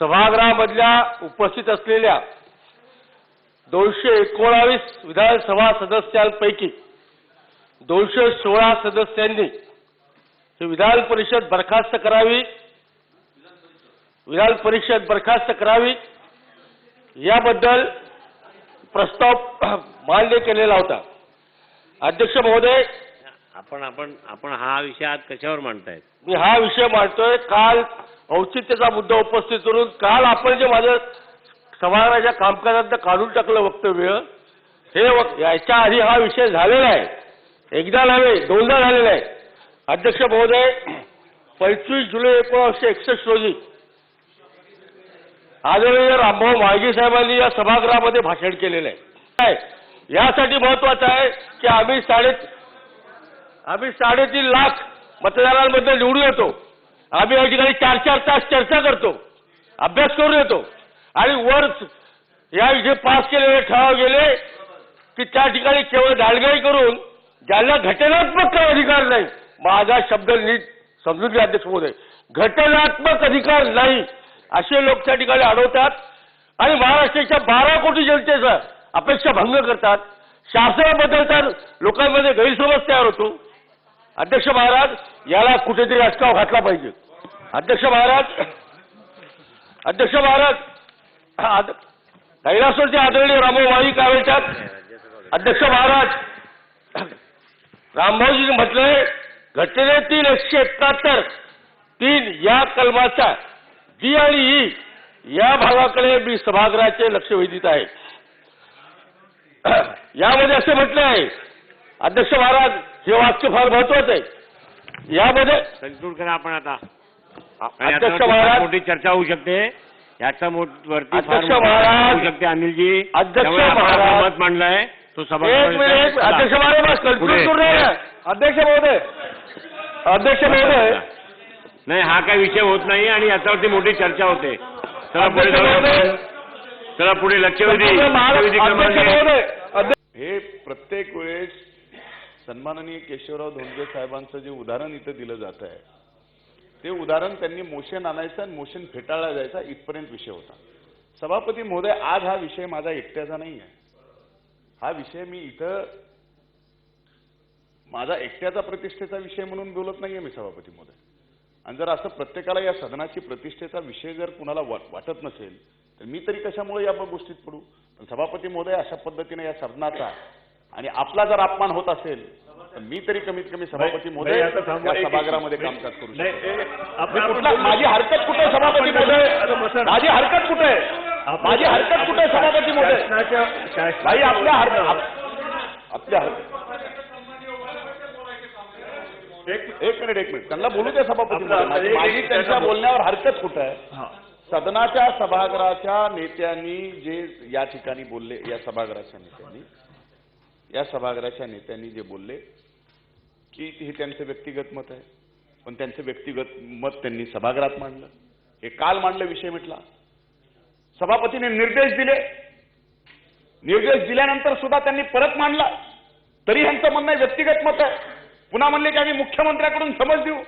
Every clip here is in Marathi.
सभागृहामधल्या उपस्थित असलेल्या दोनशे एकोणावीस विधानसभा सदस्यांपैकी दोनशे सोळा सदस्यांनी ही विधान परिषद बरखास्त करावी. विधान परिषद बरखास्त करावी. याबद्दल प्रस्ताव मान्य केलेला होता. अध्यक्ष महोदय. आपण आपण आपण हा विषय आज कशावर मांडतायत? मी हा विषय मांडतोय. काल औचित्याचा मुद्दा उपस्थित करून काल आपण जे माझं सभागृहाच्या कामकाजात काढून टाकलं वक्तव्य हे याच्या आधी हा विषय झालेला आहे. एकदा नव्हे दोनदा झालेला आहे. अध्यक्ष महोदय पंचवीस जुलै एकोणीसशे एकसष्ट रोजी आदरणीय रामभाऊ म्हाळगी साहेबांनी या सभागृहामध्ये भाषण केलेलं आहे. काय? यासाठी महत्वाचं आहे की आम्ही साडे आम्ही साडेतीन लाख मतदारांबद्दल निवडून येतो. आम्ही या ठिकाणी चार चार तास चर्चा करतो. अभ्यास करून येतो. आणि वर या जे पास केलेले ठराव गेले की त्या ठिकाणी केवळ दालगाई करून ज्याला घटनात्मक काही अधिकार नाही माझा शब्द नीट समजून घ्या अध्यक्ष महोदय. घटनात्मक अधिकार नाही असे लोक त्या ठिकाणी अडवतात आणि महाराष्ट्राच्या बारा कोटी जनतेचा अपेक्षा भंग करतात. शासनाबद्दल तर लोकांमध्ये गैरसमज तयार होतो. अध्यक्ष महाराज याला कुठेतरी अटकाव घातला पाहिजे. अध्यक्ष महाराज अध्यक्ष महाराज आद- कैलासवरचे आदरणीय रामभाऊ माळी काय म्हणतात अध्यक्ष महाराज रामभाऊजीने म्हटलंय घटनेतील एकशे एकाहत्तर तीन या कलमाच्या डी आणि ई या भागाकडे मी सभागृहाचे लक्ष वेधित आहे. यामध्ये असे म्हटले आहे अध्यक्ष महाराज हे वाक्य फार महत्वाचं आहे. यामध्ये करा आपण आता. अध्यक्ष महाराज- मोठी चर्चा होऊ शकते. याच्या मो- वरती फार अध्यक्ष महाराज- होऊ शकते अनिलजी. अध्यक्ष त्यामुळे आपण महाराज- मत मांडलंय. तो सभा एक मिनिट अध्यक्ष महाराज कन्क्लूड पुढे. करू नये अध्यक्ष महोदय. अध्यक्ष महोदय. नाही हा काही विषय होत नाही आणि याच्यावरती मोठी चर्चा होते. चला पुढे अध्यक्ष जाऊया महोदय. आपण. चला पुढे लक्षवेधी महाराज- लक्षवेधी क्रमांक अध्यक्ष एक. महोदय. अध्यक्ष हे प्रत्येक वेळेस सन्माननीय केशवराव धोंडगे साहेबांचं जे उदाहरण इथं दिलं जात आहे ते उदाहरण त्यांनी मोशन आणायचं आणि मोशन फेटाळला जायचा. इथपर्यंत विषय होता. सभापती महोदय आज हा विषय माझा एकट्याचा नाही आहे. हा विषय मी इथं माझा एकट्याचा प्रतिष्ठेचा विषय म्हणून बोलत नाहीये मी सभापती महोदय. आणि जर असं प्रत्येकाला या सदनाची प्रतिष्ठेचा विषय जर कुणाला वाटत नसेल तर मी तरी कशामुळे या गोष्टीत पडू? पण सभापती महोदय अशा पद्धतीने या सदनाचा आणि आपला जर अपमान होत असेल तर मी तरी कमीत कमी सभापती महोदय या सभागृहामध्ये कामकाज करू शकतो. माझी हरकत कुठे सभापती महोदय? माझी हरकत कुठे माझी हरकत कुठे सभापती महोदय? भाई आपल्या हर आप- आपल्या हरकत एक एक मिनिट एक मिनिट. त्यांना बोलू दे सभापती माझी त्यांच्या बोलण्यावर हरकत कुठं आहे? सदनाच्या सभागृहाच्या नेत्यांनी जे या ठिकाणी बोलले या सभागृहाच्या नेत्यांनी या सभागृहाच्या नेत्यांनी जे बोलले की हे त्यांचं व्यक्तिगत मत आहे. पण त्यांचं व्यक्तिगत मत त्यांनी सभागृहात मांडलं. हे काल मांडलं विषय मिटला. सभापतीने निर्देश दिले. निर्देश दिल्यानंतर सुद्धा त्यांनी परत मांडला. तरी ह्यांचं म्हणणं व्यक्तिगत मत आहे. पुन्हा म्हणले की आम्ही मुख्यमंत्र्याकडून समज देऊ.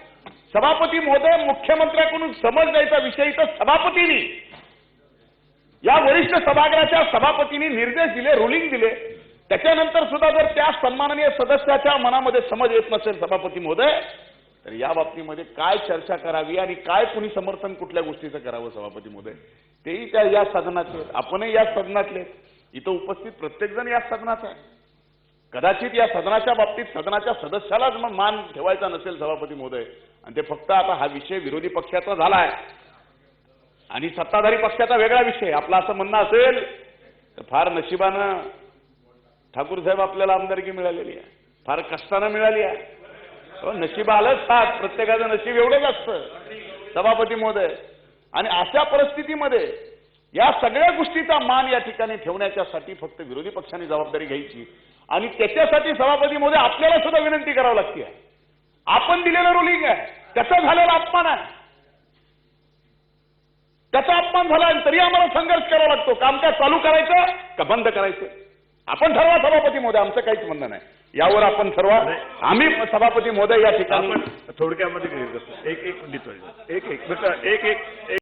सभापती महोदय मुख्यमंत्र्याकडून समज द्यायचा विषय तर सभापतींनी. या वरिष्ठ सभागृहाच्या सभापतींनी निर्देश दिले रुलिंग दिले. त्याच्यानंतर सुद्धा जर त्या सन्माननीय सदस्याच्या मनामध्ये समज येत नसेल सभापती महोदय तर या बाबतीमध्ये काय चर्चा करावी आणि काय कुणी समर्थन कुठल्या गोष्टीचं करावं सभापती महोदय? तेही त्या या सदनाचे आपणही या सदनातले इथं उपस्थित प्रत्येकजण या सदनाचा आहे. कदाचित या सदनाच्या बाबतीत सदनाच्या सदस्यालाच मग मान ठेवायचा नसेल सभापती महोदय. आणि ते फक्त आता हा विषय विरोधी पक्षाचा झाला आहे आणि सत्ताधारी पक्षाचा वेगळा विषय आपला असं म्हणणं असेल तर फार नशिबानं ठाकूर साहेब आपल्याला आमदारकी मिळालेली आहे. फार कष्टानं मिळाली आहे. हो, नशीब आलंच साथ प्रत्येकाचं नशीब एवढंच असतं. सभापती महोदय. आणि अशा परिस्थितीमध्ये या सगळ्या गोष्टीचा मान या ठिकाणी ठेवण्याच्यासाठी फक्त विरोधी पक्षाने जबाबदारी घ्यायची. आणि त्याच्यासाठी सभापती महोदय आपल्याला सुद्धा विनंती करावी लागते. आपण दिलेलं रुलिंग आहे. त्याचा झालेला अपमान आहे. त्याचा अपमान झाला आणि तरी आम्हाला संघर्ष करावा लागतो. कामकाज चालू करायचं का बंद करायचं? आपण ठरवा सभापती महोदय आमचं काहीच म्हणणं नाही. यावर आपण ठरवा. आम्ही सभापती महोदय या ठिकाणी थोडक्यामध्ये. एक एक एक एक एक